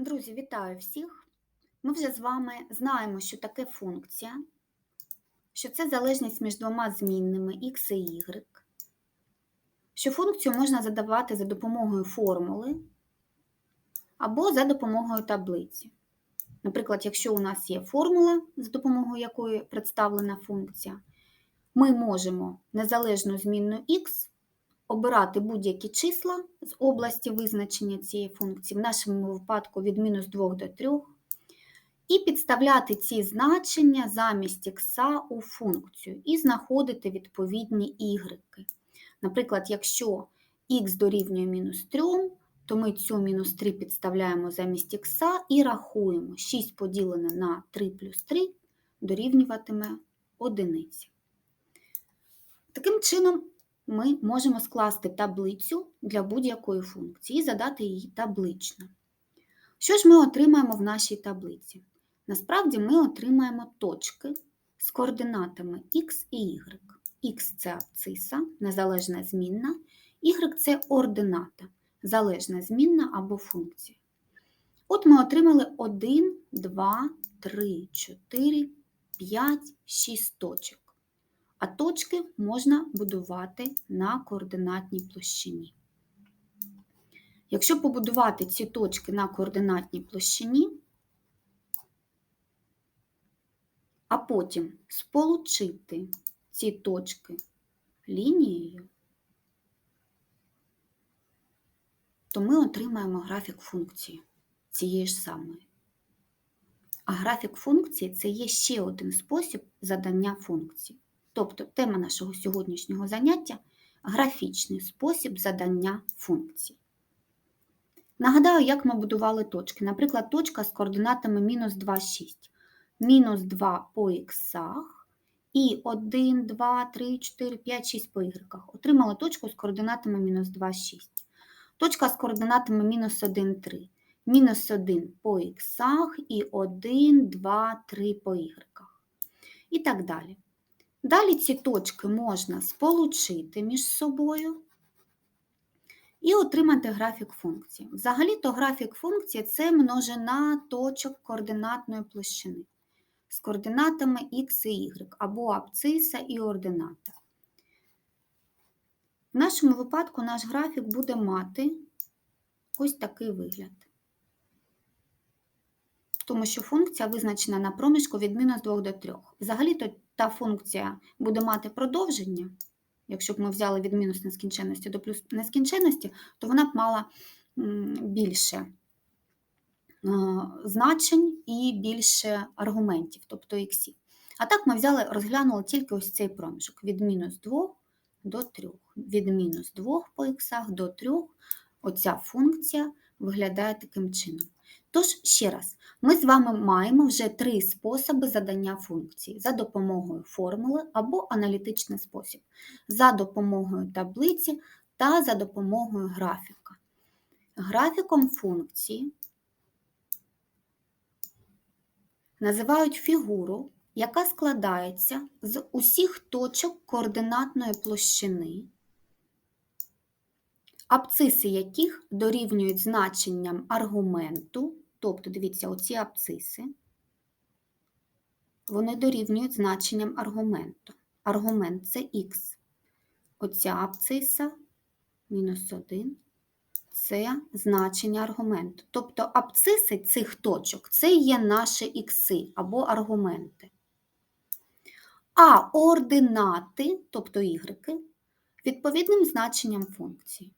Друзі, вітаю всіх! Ми вже з вами знаємо, що таке функція, що це залежність між двома змінними x і y, що функцію можна задавати за допомогою формули або за допомогою таблиці. Наприклад, якщо у нас є формула, за допомогою якої представлена функція, ми можемо незалежну змінну x обирати будь-які числа з області визначення цієї функції, в нашому випадку від мінус 2 до 3, і підставляти ці значення замість х у функцію і знаходити відповідні y. Наприклад, якщо х дорівнює мінус 3, то ми цю мінус 3 підставляємо замість х і рахуємо 6 поділене на 3 плюс 3 дорівнюватиме одиниці. Таким чином, ми можемо скласти таблицю для будь-якої функції і задати її таблично. Що ж ми отримаємо в нашій таблиці? Насправді ми отримаємо точки з координатами x і y. Х це абциса, незалежна змінна, y це ордината, залежна змінна або функція. От ми отримали 1, 2, 3, 4, 5, 6 точок а точки можна будувати на координатній площині. Якщо побудувати ці точки на координатній площині, а потім сполучити ці точки лінією, то ми отримаємо графік функції цієї ж самої. А графік функції це є ще один спосіб задання функції. Тобто тема нашого сьогоднішнього заняття графічний спосіб задання функцій. Нагадаю, як ми будували точки. Наприклад, точка з координатами мінус 2, 6, мінус 2 по іксах і 1, 2, 3, 4, 5, 6 по ігреках. Отримали точку з координатами мінус 2, 6. Точка з координатами мінус 1, 3, мінус 1 по іксах і 1, 2, 3 по ігреках. І так далі. Далі ці точки можна сполучити між собою і отримати графік функції. Взагалі-то графік функції це множина точок координатної площини з координатами x і y, або абциса і ордината. В нашому випадку наш графік буде мати ось такий вигляд. Тому що функція визначена на проміжку від мінус 2 до 3. Взагалі-то та функція буде мати продовження, якщо б ми взяли від мінус нескінченності до плюс нескінченності, то вона б мала більше значень і більше аргументів, тобто іксів. А так ми взяли, розглянули тільки ось цей проміжок від мінус 2 до 3. Від мінус 2 по іксах до 3 оця функція виглядає таким чином. Тож, ще раз, ми з вами маємо вже три способи задання функції за допомогою формули або аналітичний спосіб, за допомогою таблиці та за допомогою графіка. Графіком функції називають фігуру, яка складається з усіх точок координатної площини абциси яких дорівнюють значенням аргументу, тобто, дивіться, оці абциси, вони дорівнюють значенням аргументу. Аргумент це х. Оця абциса мінус 1 це значення аргументу. Тобто абциси цих точок це є наші ікси або аргументи. А ординати, тобто ігреки, відповідним значенням функції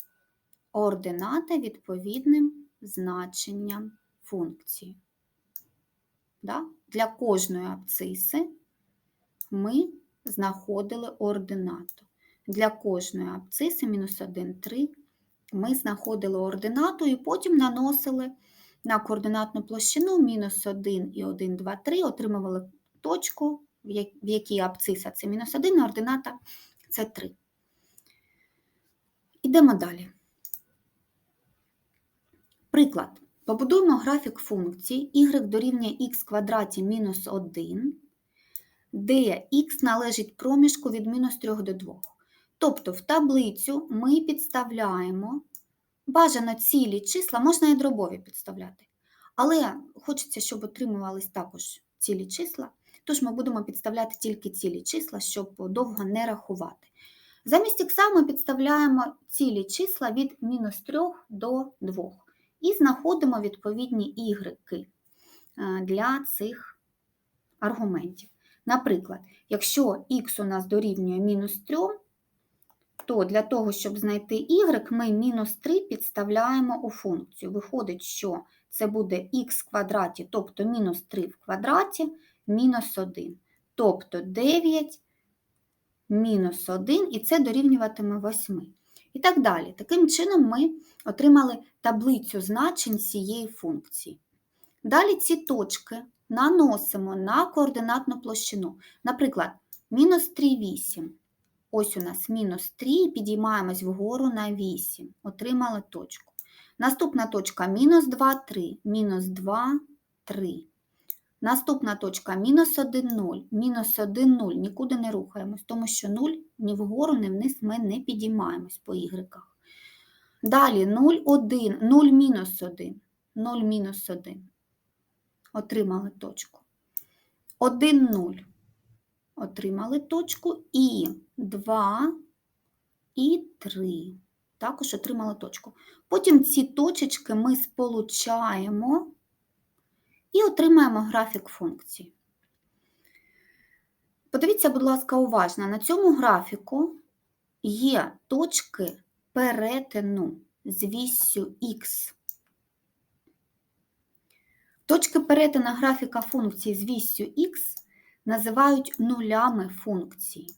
ординати відповідним значенням функції. Да? Для кожної абциси ми знаходили ординату. Для кожної абциси мінус 1, 3 ми знаходили ординату і потім наносили на координатну площину мінус 1 і 1, 2, 3, отримували точку, в якій абциса це мінус 1, а ордината це 3. Ідемо далі. Приклад. Побудуємо графік функції y дорівнює х квадраті мінус 1, де х належить проміжку від мінус 3 до 2. Тобто в таблицю ми підставляємо бажано цілі числа, можна і дробові підставляти. Але хочеться, щоб отримувались також цілі числа, тож ми будемо підставляти тільки цілі числа, щоб довго не рахувати. Замість х ми підставляємо цілі числа від мінус 3 до 2 і знаходимо відповідні ігреки е, для цих аргументів. Наприклад, якщо х у нас дорівнює мінус 3, то для того, щоб знайти y, ми мінус 3 підставляємо у функцію. Виходить, що це буде х в квадраті, тобто мінус 3 в квадраті, мінус 1. Тобто 9 мінус 1, і це дорівнюватиме 8. І так далі. Таким чином ми отримали таблицю значень цієї функції. Далі ці точки наносимо на координатну площину. Наприклад, мінус 3, 8. Ось у нас мінус 3, і підіймаємось вгору на 8. Отримали точку. Наступна точка мінус 2, 3, мінус 2, 3. Наступна точка мінус 1, 0, мінус 1, 0. Нікуди не рухаємось, тому що 0 ні вгору, ні вниз ми не підіймаємось по ігреках. Далі 0, 1, 0 мінус 1, 0 мінус 1. Отримали точку. 1, 0. Отримали точку. І 2, і 3. Також отримали точку. Потім ці точечки ми сполучаємо і отримаємо графік функції. Подивіться, будь ласка, уважно, на цьому графіку є точки перетину з віссю х. Точки перетину графіка функції з віссю х називають нулями функції.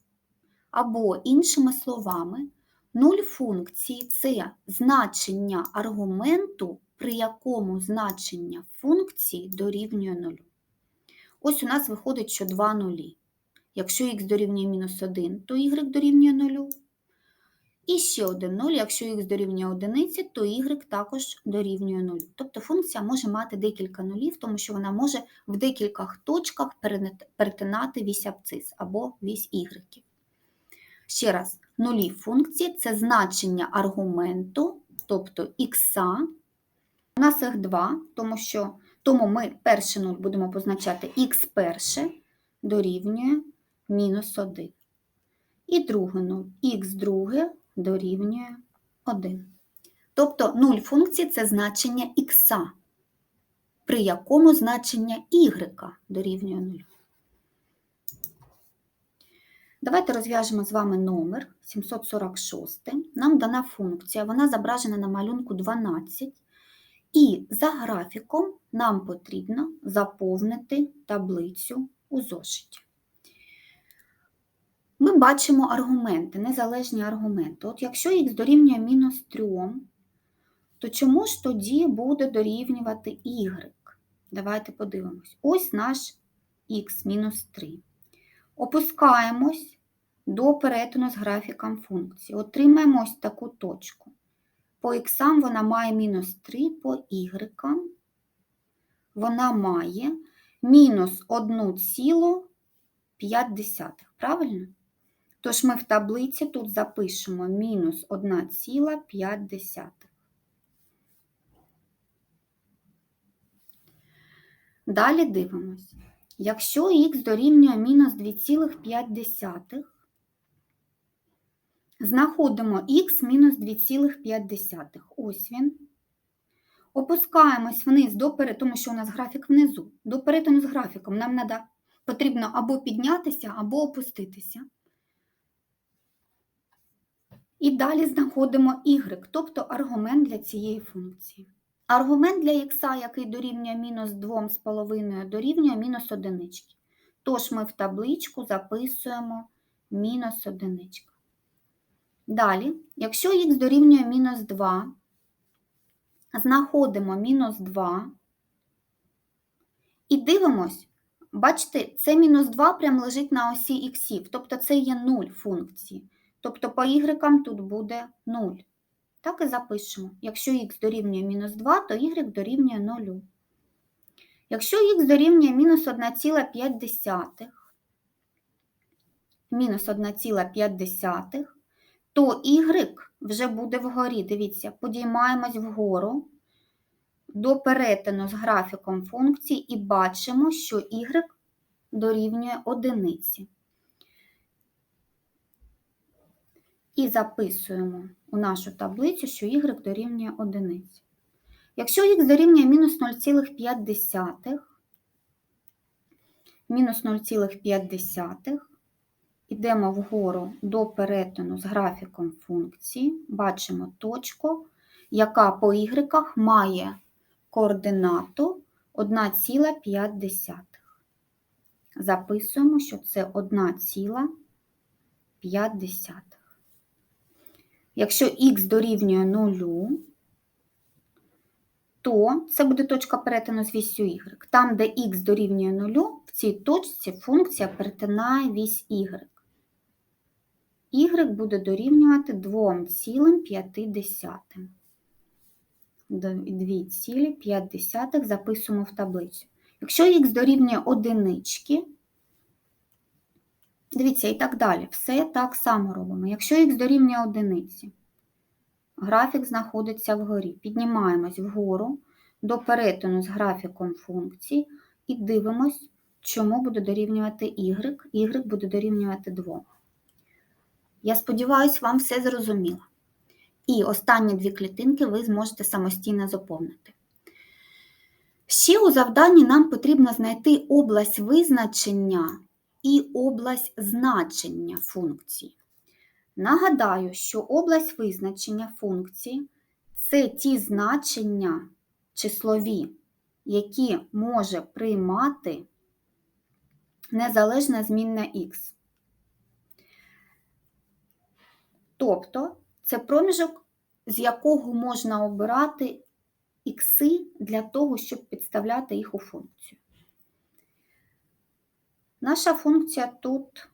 Або, іншими словами, нуль функції це значення аргументу при якому значення функції дорівнює 0. Ось у нас виходить, що 2 нулі. Якщо х дорівнює мінус 1, то y дорівнює 0. І ще один 0, якщо х дорівнює 1, то y також дорівнює 0. Тобто функція може мати декілька нулів, тому що вона може в декількох точках перетинати вісь абцис або вісь y. Ще раз, нулі функції це значення аргументу, тобто х у нас їх два, тому що тому ми перший 0 будемо позначати х перше дорівнює мінус 1. І другий 0 х друге дорівнює 1. Тобто 0 функції це значення х, при якому значення y дорівнює 0. Давайте розв'яжемо з вами номер 746. Нам дана функція, вона зображена на малюнку 12. І за графіком нам потрібно заповнити таблицю у зошиті. Ми бачимо аргументи, незалежні аргументи. От якщо х дорівнює мінус 3, то чому ж тоді буде дорівнювати y? Давайте подивимось. Ось наш х мінус 3. Опускаємось до перетину з графіком функції. Отримаємо ось таку точку. По х вона має мінус 3, по y вона має мінус 1,5. Правильно? Тож ми в таблиці тут запишемо мінус 1,5. Далі дивимось. Якщо х дорівнює мінус 2,5, Знаходимо х мінус 2,5. Ось він. Опускаємось вниз до перетину, тому що у нас графік внизу, до перетину з графіком. Нам треба, потрібно або піднятися, або опуститися. І далі знаходимо y, тобто аргумент для цієї функції. Аргумент для х, який дорівнює мінус 2,5, дорівнює мінус 1. Тож ми в табличку записуємо мінус 1. Далі, якщо х дорівнює мінус 2, знаходимо мінус 2 і дивимось, бачите, це мінус 2 прям лежить на осі х, тобто це є 0 функції. Тобто по y тут буде 0. Так і запишемо. Якщо х дорівнює мінус 2, то y дорівнює 0. Якщо х дорівнює мінус 1,5, мінус 1,5, то y вже буде вгорі. Дивіться, подіймаємось вгору. до перетину з графіком функції і бачимо, що y дорівнює одиниці. І записуємо у нашу таблицю, що y дорівнює одиниці. Якщо х дорівнює мінус 0,5, мінус 0,5, йдемо вгору до перетину з графіком функції, бачимо точку, яка по y має координату 1,5. Записуємо, що це 1,5. Якщо х дорівнює 0, то це буде точка перетину з вісю y. Там, де х дорівнює 0, в цій точці функція перетинає вісь y. y буде дорівнювати 2,5. 2,5 записуємо в таблицю. Якщо х дорівнює одинички, дивіться, і так далі, все так само робимо. Якщо х дорівнює одиниці, графік знаходиться вгорі. Піднімаємось вгору до перетину з графіком функції і дивимось, чому буде дорівнювати y. y буде дорівнювати 2. Я сподіваюся, вам все зрозуміло. І останні дві клітинки ви зможете самостійно заповнити. Ще у завданні нам потрібно знайти область визначення і область значення функції. Нагадаю, що область визначення функції це ті значення числові, які може приймати незалежна змінна х. Тобто це проміжок, з якого можна обирати ікси для того, щоб підставляти їх у функцію. Наша функція тут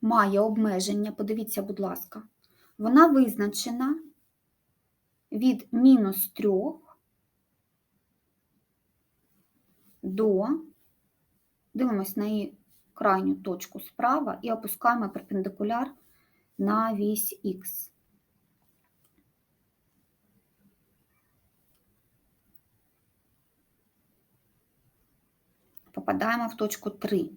має обмеження, подивіться, будь ласка, вона визначена від мінус 3 до, дивимось на її крайню точку справа і опускаємо перпендикуляр на вісь Х. Попадаємо в точку 3.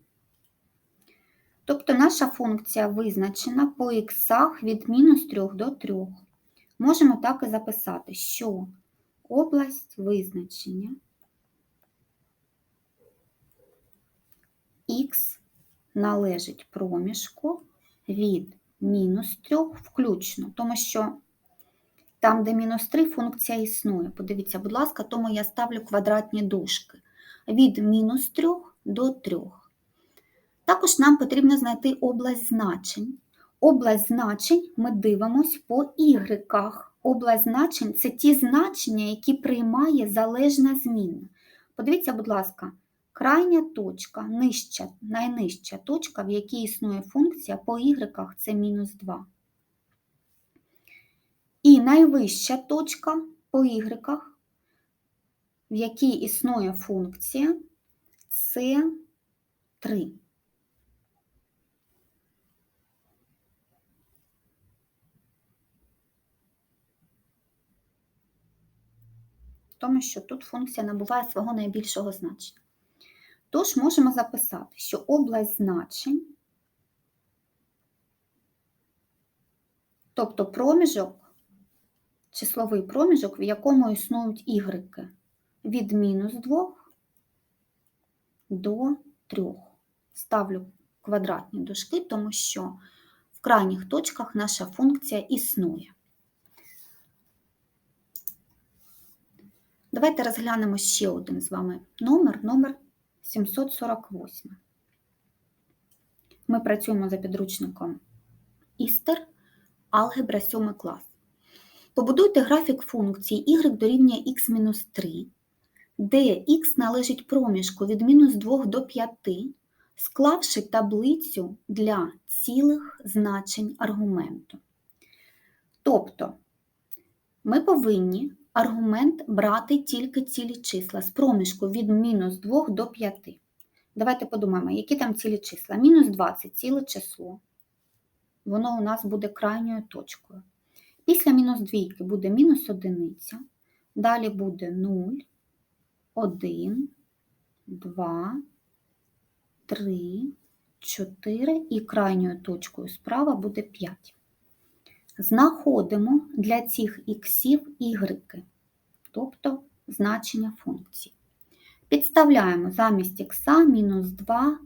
Тобто наша функція визначена по іксах від мінус 3 до 3. Можемо так і записати, що область визначення х належить проміжку від мінус 3 включно, тому що там, де мінус 3, функція існує. Подивіться, будь ласка, тому я ставлю квадратні дужки від мінус 3 до 3. Також нам потрібно знайти область значень. Область значень ми дивимось по ігреках. Область значень це ті значення, які приймає залежна змінна. Подивіться, будь ласка, крайня точка, нижча, найнижча точка, в якій існує функція по ігреках це мінус 2. І найвища точка по ігреках, в якій існує функція, це 3. Тому що тут функція набуває свого найбільшого значення. Тож можемо записати, що область значень, тобто проміжок, числовий проміжок, в якому існують ігреки від мінус 2 до 3. Ставлю квадратні дужки, тому що в крайніх точках наша функція існує. Давайте розглянемо ще один з вами номер, номер 748. Ми працюємо за підручником Істер, алгебра 7 клас. Побудуйте графік функції y дорівнює x-3, де x належить проміжку від мінус 2 до 5, склавши таблицю для цілих значень аргументу. Тобто ми повинні аргумент брати тільки цілі числа з проміжку від мінус 2 до 5. Давайте подумаємо, які там цілі числа. Мінус 2 це ціле число. Воно у нас буде крайньою точкою. Після мінус двійки буде мінус одиниця, Далі буде 0, 1, 2, 3, 4 і крайньою точкою справа буде 5. Знаходимо для цих іксів ігреки, тобто значення функції. Підставляємо замість ікса мінус 2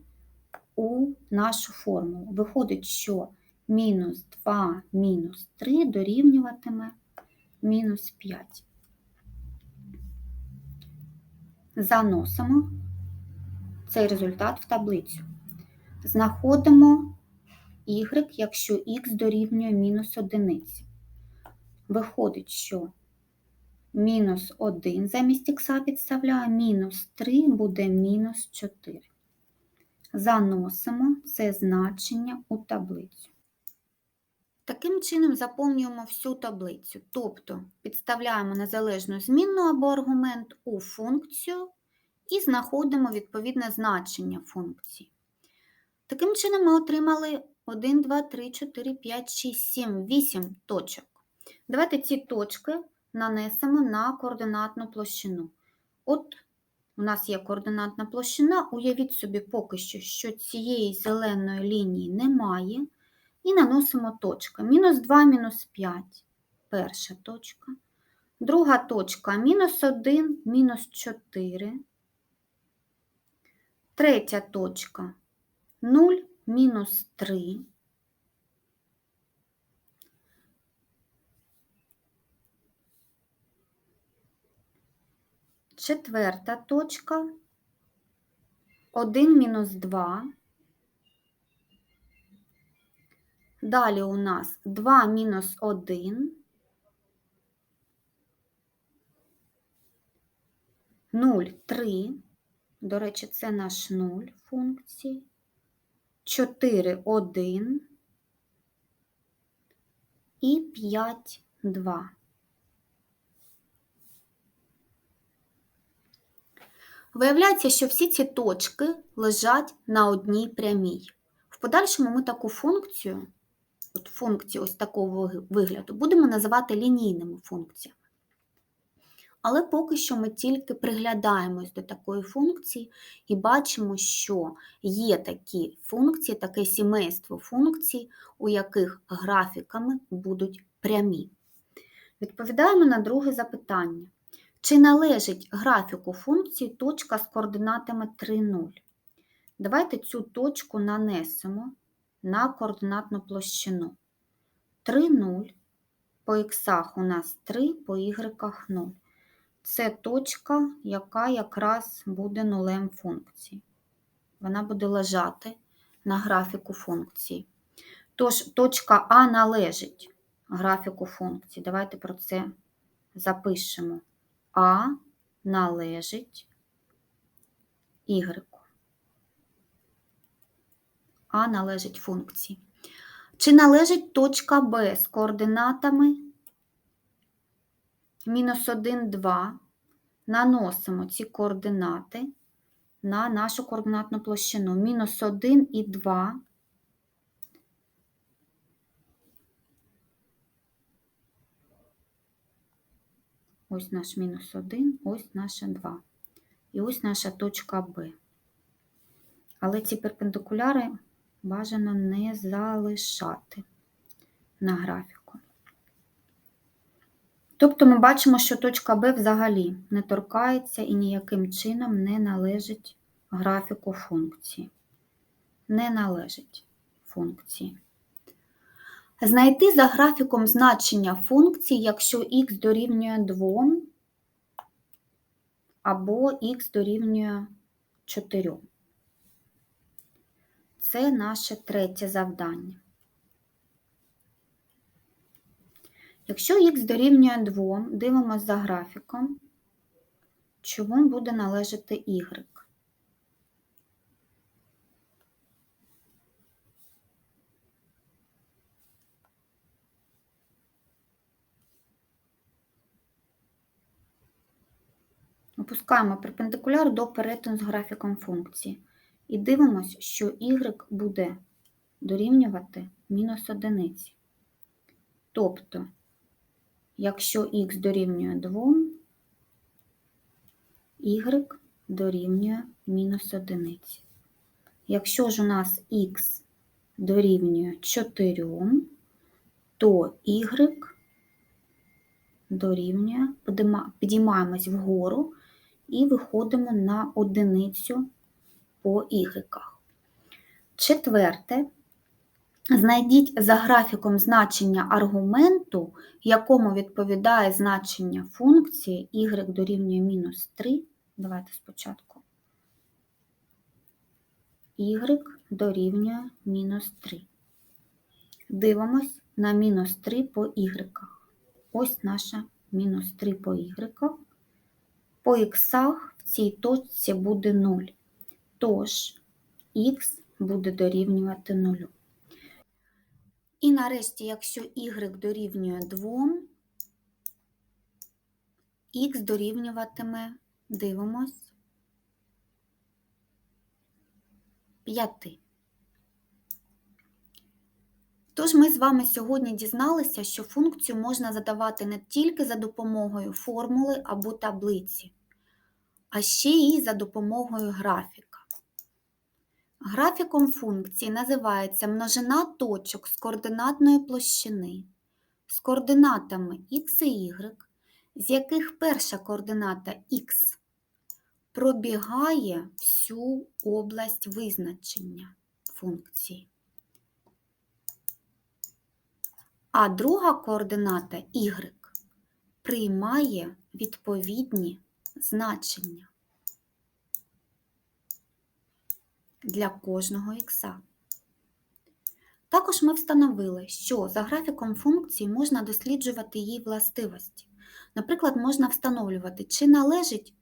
у нашу формулу. Виходить, що мінус 2 мінус 3 дорівнюватиме мінус 5. Заносимо цей результат в таблицю. Знаходимо y, якщо x дорівнює мінус 1. Виходить, що мінус 1 замість х підставляю, мінус 3 буде мінус 4. Заносимо це значення у таблицю. Таким чином заповнюємо всю таблицю, тобто підставляємо незалежну змінну або аргумент у функцію і знаходимо відповідне значення функції. Таким чином ми отримали 1, 2, 3, 4, 5, 6, 7, 8 точок. Давайте ці точки нанесемо на координатну площину. От у нас є координатна площина, уявіть собі поки що, що цієї зеленої лінії немає. І наносимо точки. Мінус 2, мінус 5. Перша точка. Друга точка мінус 1, мінус 4. Третя точка 0, мінус 3. Четверта точка 1 мінус 2. Далі у нас 2 мінус 1, 0, 3. До речі, це наш 0 функції. 4, 1 і 5, 2. Виявляється, що всі ці точки лежать на одній прямій. В подальшому ми таку функцію от функції ось такого вигляду будемо називати лінійними функціями. Але поки що ми тільки приглядаємось до такої функції і бачимо, що є такі функції, таке сімейство функцій, у яких графіками будуть прямі. Відповідаємо на друге запитання. Чи належить графіку функції точка з координатами 3, 0? Давайте цю точку нанесемо на координатну площину. 3, 0. По х у нас 3, по y 0. Це точка, яка якраз буде нулем функції. Вона буде лежати на графіку функції. Тож, точка А належить графіку функції. Давайте про це запишемо. А належить y. А належить функції. Чи належить точка Б з координатами мінус 1, 2. Наносимо ці координати на нашу координатну площину. Мінус 1 і 2. Ось наш мінус 1, ось наша 2. І ось наша точка Б. Але ці перпендикуляри бажано не залишати на графіку. Тобто ми бачимо, що точка Б взагалі не торкається і ніяким чином не належить графіку функції. Не належить функції. Знайти за графіком значення функції, якщо х дорівнює 2 або х дорівнює 4. Це наше третє завдання. Якщо х дорівнює 2, дивимося за графіком, чому буде належати y. Опускаємо перпендикуляр до перетину з графіком функції. І дивимося, що y буде дорівнювати мінус одиниці. Тобто, якщо х дорівнює 2, y дорівнює мінус одиниці. Якщо ж у нас х дорівнює 4, то y дорівнює, підіймаємось вгору і виходимо на одиницю по y. Четверте. Знайдіть за графіком значення аргументу, якому відповідає значення функції y дорівнює мінус 3. Давайте спочатку. y дорівнює мінус 3. Дивимось на мінус 3 по y. Ось наша мінус 3 по y. По х в цій точці буде 0. Тож х буде дорівнювати 0. І нарешті, якщо y дорівнює 2, х дорівнюватиме, дивимось, 5. Тож ми з вами сьогодні дізналися, що функцію можна задавати не тільки за допомогою формули або таблиці, а ще й за допомогою графіка. Графіком функції називається множина точок з координатної площини з координатами x і y, з яких перша координата x пробігає всю область визначення функції. А друга координата y приймає відповідні значення для кожного х. Також ми встановили, що за графіком функції можна досліджувати її властивості. Наприклад, можна встановлювати, чи належить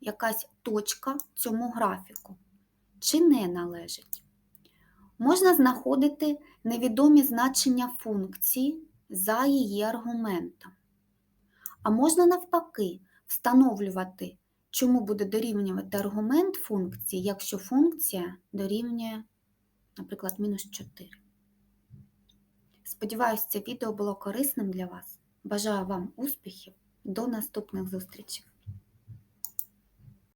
якась точка цьому графіку, чи не належить. Можна знаходити невідомі значення функції за її аргументом. А можна навпаки встановлювати, чому буде дорівнювати аргумент функції, якщо функція дорівнює, наприклад, мінус 4. Сподіваюсь, це відео було корисним для вас. Бажаю вам успіхів. До наступних зустрічей!